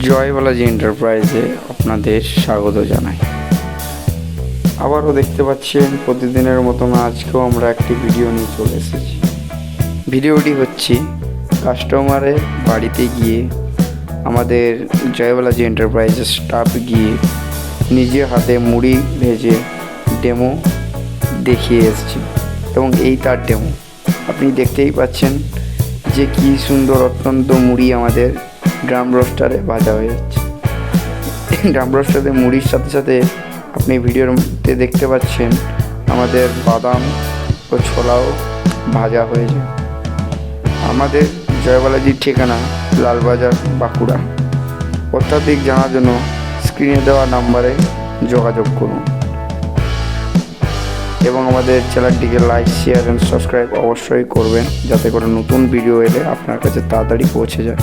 জয়বালাজি এন্টারপ্রাইজে আপনাদের স্বাগত জানাই। আবারও দেখতে পাচ্ছেন, প্রতিদিনের মতন আজকেও আমরা একটি ভিডিও নিয়ে চলে এসেছি। ভিডিওটি হচ্ছে কাস্টমারের বাড়িতে গিয়ে আমাদের জয়বালাজি এন্টারপ্রাইজের স্টাফ গিয়ে নিজে হাতে মুড়ি ভেজে ডেমো দেখিয়ে এসেছি এবং এই তার ডেমো আপনি দেখতেই পাচ্ছেন যে কি সুন্দর অত্যন্ত মুড়ি আমাদের ড্রাম রোস্টারে ভাজা হয়ে যাচ্ছে। ড্রাম রোস্টারে মুড়ির সাথে সাথে আপনি ভিডিওর মধ্যে দেখতে পাচ্ছেন আমাদের বাদাম ও ছোলাও ভাজা হয়ে যায়। আমাদের জয়বালাজির ঠিকানা লালবাজার, বাঁকুড়া। অত্যাধিক জানার জন্য স্ক্রিনে দেওয়া নাম্বারে যোগাযোগ করুন। এবং আমাদের চ্যানেলটিকে লাইক, শেয়ার অ্যান্ড সাবস্ক্রাইব অবশ্যই করবেন, যাতে করে নতুন ভিডিও এলে আপনার কাছে তাড়াতাড়ি পৌঁছে যায়।